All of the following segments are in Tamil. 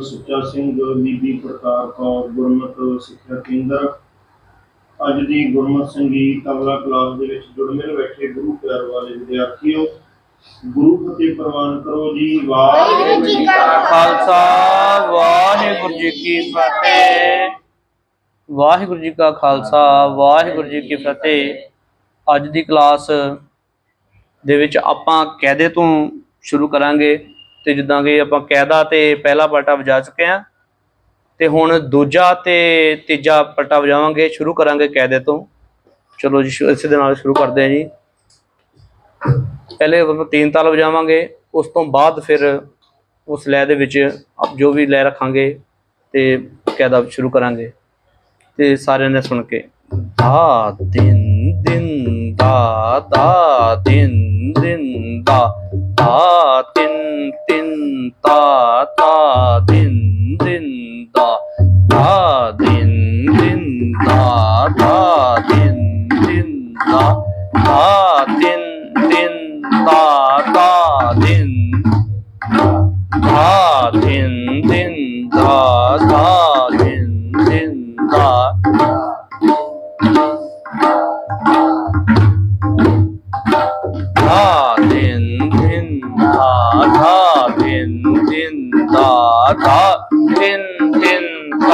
ਸੁੱਚਾ ਸਿੰਘ, ਬੀਬੀ ਪ੍ਰਕਾਰ ਕੌਰ, ਗੁਰਮਤਿ ਸਿੱਖਿਆ ਕੇਂਦਰ। ਅੱਜ ਦੀ ਗੁਰਮਤਿ ਸੰਗੀਤ ਤਬਲਾ ਕਲਾਸ ਦੇ ਵਿੱਚ ਜੁੜ ਮਿਲ ਬੈਠੇ ਗੁਰੂ ਪਿਆਰ ਵਾਲੇ ਵਿਦਿਆਰਥੀਓ। ਗੁਰੂ ਫਤਿਹ ਪ੍ਰਵਾਨ ਕਰੋ ਜੀ, ਵਾਹਿਗੁਰੂ ਜੀ ਕਾ ਖਾਲਸਾ। ਵਾਹਿਗੁਰੂ ਜੀ ਕੀ ਫਤਿਹ। ਵਾਹਿਗੁਰੂ ਜੀ ਕਾ ਖਾਲਸਾ, ਵਾਹਿਗੁਰੂ ਜੀ ਕੀ ਫਤਿਹ। ਅੱਜ ਦੀ ਕਲਾਸ ਦੇ ਵਿੱਚ ਆਪਾਂ ਕੈਦੇ ਤੋਂ ਸ਼ੁਰੂ ਕਰਾਂਗੇ। ਤੇ ਜਿੱਦਾਂ ਕਿ ਆਪਾਂ ਕਾਇਦਾ ਤੇ ਪਹਿਲਾ ਪਲਟਾ ਵਜਾ ਚੁੱਕੇ ਹਾਂ ਤੇ ਹੁਣ ਦੂਜਾ ਤੇ ਤੀਜਾ ਪਲਟਾ ਵਜਾਵਾਂਗੇ, ਸ਼ੁਰੂ ਕਰਾਂਗੇ ਕਾਇਦੇ ਤੋਂ। ਚਲੋ ਜੀ, ਸ਼ੁ- ਇਸੇ ਦੇ ਨਾਲ ਸ਼ੁਰੂ ਕਰਦੇ ਹਾਂ ਜੀ। ਪਹਿਲੇ ਆਪਾਂ ਤਿੰਨ ਤਾਲ ਵਜਾਵਾਂਗੇ, ਉਸ ਤੋਂ ਬਾਅਦ ਫਿਰ ਉਸ ਲੈ ਦੇ ਵਿੱਚ ਆਪ ਜੋ ਵੀ ਲੈ ਰੱਖਾਂਗੇ ਤੇ ਕਾਇਦਾ ਸ਼ੁਰੂ ਕਰਾਂਗੇ। ਤੇ ਸਾਰਿਆਂ ਨੇ ਸੁਣ ਕੇ ਦਾ ਦਿਨ ਦਿਨ ਦਾ ਦਾ ਦਿਨ ਦਿਨ ਦਾ। ta tin tin ta ta tin త తిన్ తిన్ త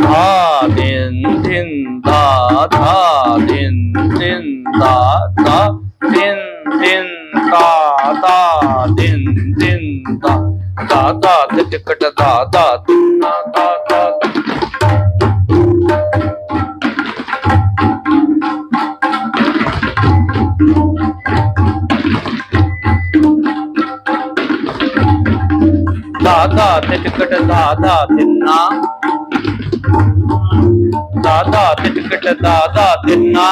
థా తిన్ తిన్ త థా తిన్ తిన్ త త తిన్ తిన్ త త తిన్ తిన్ త త త టికట త త త త दादा तिटकट दादा तिन्ना दादा तिटकट दादा तिन्ना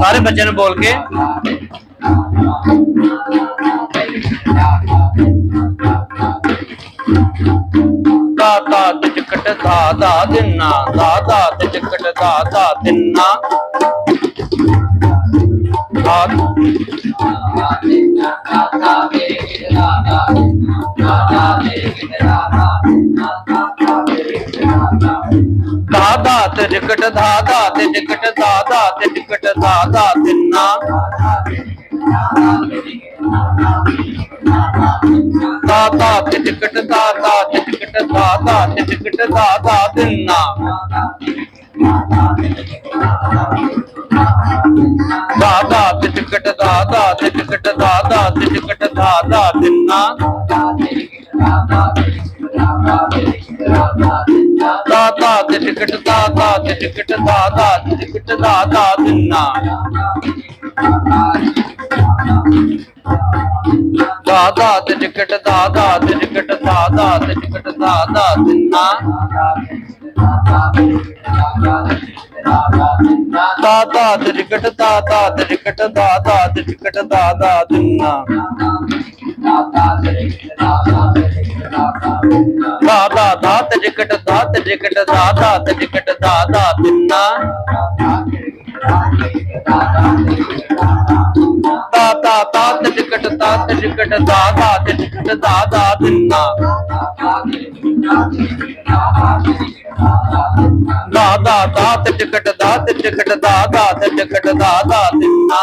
सारे बच्चे ने बोल के। दादा तिटकट दादा तिन्ना दादा तिटकट दादा तिन्ना दादा हाँ। திடுக்கட்ட தாதா திடுக்கட்ட தாதா திடுக்கட்ட தாதா தின்னா தாத்தா திட்டுக்கட்ட தாத்தா திட்டுக்கட்ட தாத்தா திட்டுக்கட்ட தாத்தா தின்னா தாதா திட்டுக்கட்ட தாதா திட்டுக்கட்ட தாதா திட்டுக்கட்ட தாதா தின்னா ਦਾ ਤੇ ਟਿਕਟ ਦਾ ਦਾ ਤੇ ਟਿਕਟ ਦਾ ਦਾ ਟਿਕਟ ਦਾ ਦਾ ਦਿਨਾ ਦਾ ਦਾ ਤੇ ਟਿਕਟ ਦਾ ਦਾ ਤੇ ਟਿਕਟ ਦਾ ਦਾ ਤੇ ਟਿਕਟ ਦਾ ਦਾ ਦਿਨਾ ਦਾ ਦਾ ਤੇ ਟਿਕਟ ਦਾ ਦਾ ਤੇ ਟਿਕਟ ਦਾ ਦਾ ਤੇ ਟਿਕਟ ਦਾ ਦਾ ਦਿਨਾ தாதா தாத்த டிக்கெட்டு தாத்த டிக்கெட்டு தாதா டிக்கெட்டு தாதா தின்னா தாத்தா தாத்த டிக்கெட்டு தாத்த டிக்கெட்டு தாதா டிக்கெட்டு தாதா தின்னா தாதா தாத்த டிக்கெட்டு தாத்த டிக்கெட்டு தாதா டிக்கெட்டு தாதா தின்னா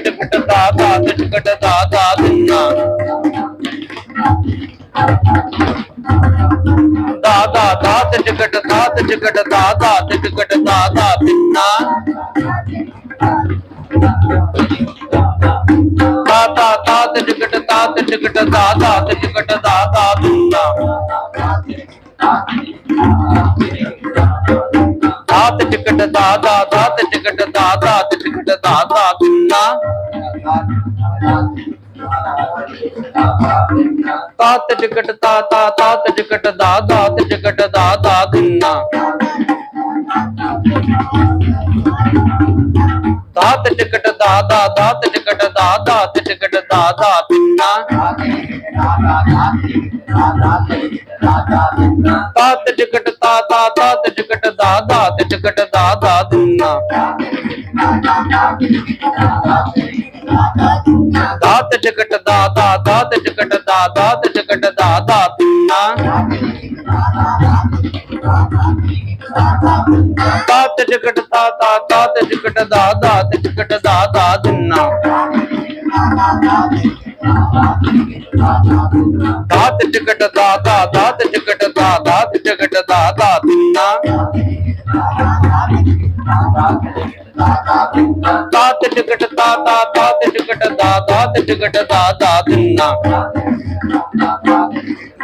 చిక్కట తాత తిక్కట తాత తిన్నా. తాత తాత చిక్కట తాత చిక్కట తాత తిక్కట తాత తిన్నా. తాత చిక్కట తాత తాత చిక్కట తాత తిక్కట తాత తిన్నా. తాత టికెట్ తాత తాత టికెట్ దా దాత టికెట్ దా దాదున్నా తాత టికెట్ దాదా దాత టికెట్ దా దాత టికెట్ దా దాతున్నా తాత టికెట్ తాత తాత టికెట్ దా దాత టికెట్ దా దాదున్నా దా தாத்த சக்கட்ட தாத்தா சக்கட்ட தாத்தா தின்னா தாத்த சக்கட்ட தாத்தா தாத்த சக்கட்ட தாத்தா சக்கட்ட தாத்தா தின்னா தாத்த சக்கட்ட தாத்தா தாத்த சக்கட்ட தாத்தா சக்கட்ட தாத்தா தின்னா తిట్టుకట తాత తిట్టుకట దాదా తిట్టుకట దాదా తిన్నా.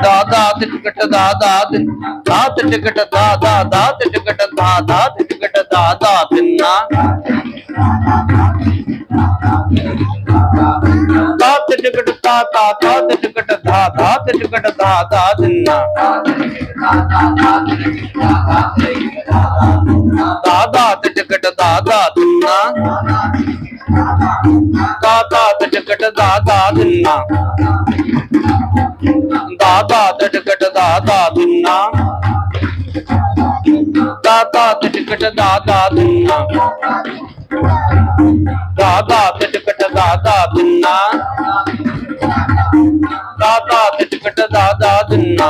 దాదా తిట్టుకట దాదా దా తిట్టుకట దాదా దా తిట్టుకట దాదా తిట్టుకట దాదా తిన్నా. దా తిట్టుకట తాత దా తిట్టుకట దాదా తిట్టుకట దాదా తిన్నా. దాదా తిట్టుకట దాదా తిన్నా. దాదా తిన్నా దాదా తిటకట దాదా తిన్నా దాదా తిటకట దాదా తిన్నా దాదా తిటకట దాదా తిన్నా దాదా తిటకట దాదా తిన్నా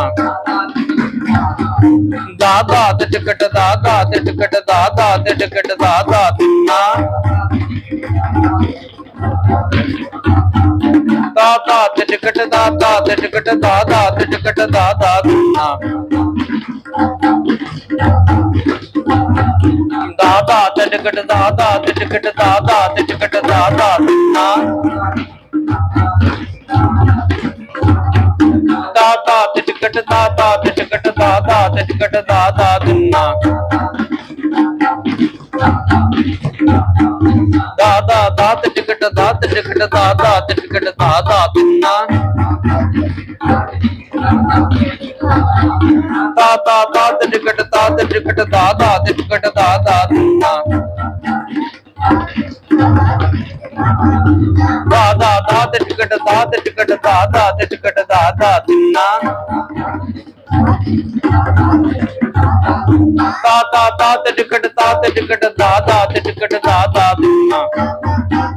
దాదా తిటకట దాదా తిటకట దాదా తిటకట దాదా తిన్నా தாத்தா திட்டுக்கட்டு தாத்தா திட்டுக்கட்டு தாத்தா திட்டுக்கட்டு தாத்தா தாத்தா திட்டுக்கட்டு தாத்தா திட்டுக்கட்டு தாத்தா திட்டுக்கட்டு தாத்தா தாத்தா திட்டுக்கட்டு தாத்தா திட்டுக்கட்டு தாத்தா திட்டுக்கட்டு தாத்தா தின்னா ਟਿਕਟ ਦਾ ਟਿਕਟ ਦਾ ਦਾ ਟਿਕਟ ਦਾ ਦਾ ਦੁਨਾ ਤਾ ਤਾ ਤਾ ਟਿਕਟ ਦਾ ਟਿਕਟ ਦਾ ਦਾ ਟਿਕਟ ਦਾ ਦਾ ਦੁਨਾ ਦਾ ਦਾ ਦਾ ਟਿਕਟ ਦਾ ਟਿਕਟ ਦਾ ਦਾ ਟਿਕਟ ਦਾ ਦਾ ਦੁਨਾ ਤਾ ਤਾ ਤੇ ਟਿਕਟ ਤਾ ਟਿਕਟ ਦਾ ਦਾ ਟਿਕਟ ਦਾ ਦਾ ਦੂਨਾ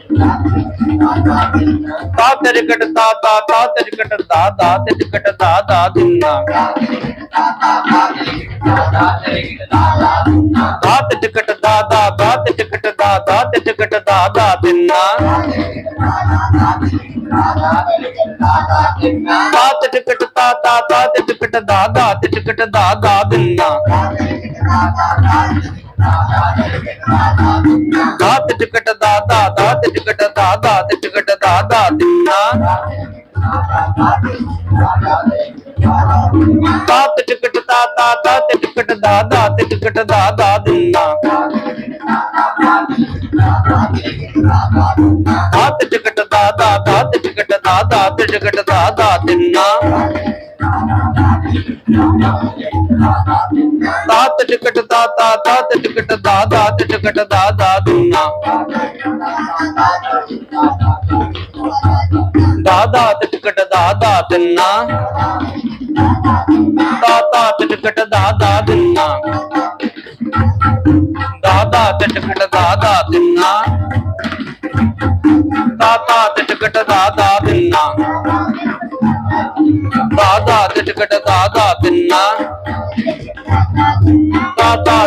தாத்தெடுக்கட்டு தாத்தா தாத்தெடுக்கட்டு தாத்தா தெடுக்கட்டு தாத்தா தின்னா தாத்தெடுக்கட்டு தாத்தா தாத்தெடுக்கட்டு தாத்தா தெடுக்கட்டு தாத்தா தின்னா தாத்தெடுக்கட்டு தாத்தா தாத்தெடுக்கட்டு தாத்தா தெடுக்கட்டு தாத்தா தின்னா தாத்து டிக்கெட்ட தாத்தா தாத்து டிக்கெட்ட தாத்தா திட்டுக்கிட்ட தாத்தா திட்டா தாத்து டிக்கெட்டு தாத்தா தாத்து டிக்கெட்டு தாத்தா திட்டுக்கிட்ட தாத்தா தின்னா தாத்து டிக்கெட்டு தாத்தா தாத்து டிக்கெட்டு தாத்தா திட்டுக்கிட்ட தாத்தா தின்னா. ਦਾਤ ਟਿਕਟ ਦਾਤਾ ਦਾਤ ਟਿਕਟ ਦਾ ਦਾਤ ਟਿਕਟ ਦਾ ਦਾ ਦੁਨਾ ਦਾਦਾ ਟਿਕਟ ਦਾ ਦਾ ਦਿਨਾ ਦਾਤਾ ਟਿਕਟ ਦਾ ਦਾ ਦਿਨਾ ਦਾਦਾ ਟਿਕਟ ਦਾ ਦਾ ਦਿਨਾ ਦਾਤਾ ਟਿਕਟ ਦਾ ਦਾ ਦਿਨਾ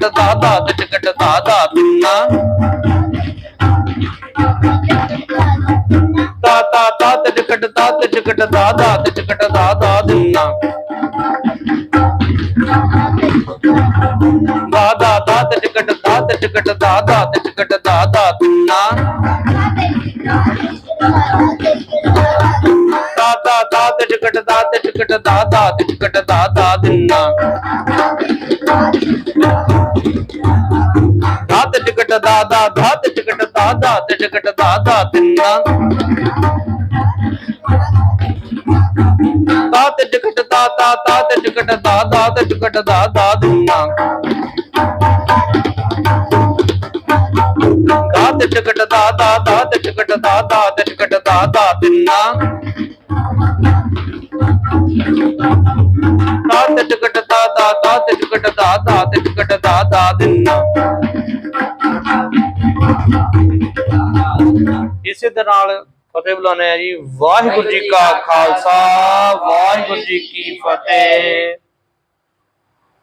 திட்டுக்கட்ட தாத்தா திட்டுக்கட்ட தாத்தா துண்ணா தாத்தா தா திட்டுக்கட்ட தா திட்டுக்கட்ட தாத்தா திட்டுக்கட்ட தாத்தா துண்ணா தாதா தா திட்டுக்கட்ட தா திட்டுக்கட்ட தாத்தா திட்டுக்கட்ட தாத்தா துண்ணா தாத்தா தா తిట్టుకట దా తిట్టుకట దా దా తిట్టుకట దా దా దిన్నా దా తిట్టుకట దా దా దా తిట్టుకట దా దా తిట్టుకట దా దా తిన్నా దా తిట్టుకట దా దా దా తిట్టుకట దా దా తిట్టుకట దా దా దిన్నా దా తిట్టుకట దా దా దా తిట్టుకట దా దా తిట్టుకట దా దా తిన్నా ਇਸੇ ਤਰ੍ਹਾਂ ਨਾਲ ਫਤਿਹ ਬੁਲਾਉਣੇ ਆ ਜੀ। ਵਾਹਿਗੁਰੂ ਜੀ ਕਾ ਖਾਲਸਾ, ਵਾਹਿਗੁਰੂ ਜੀ ਕੀ ਫਤਿਹ।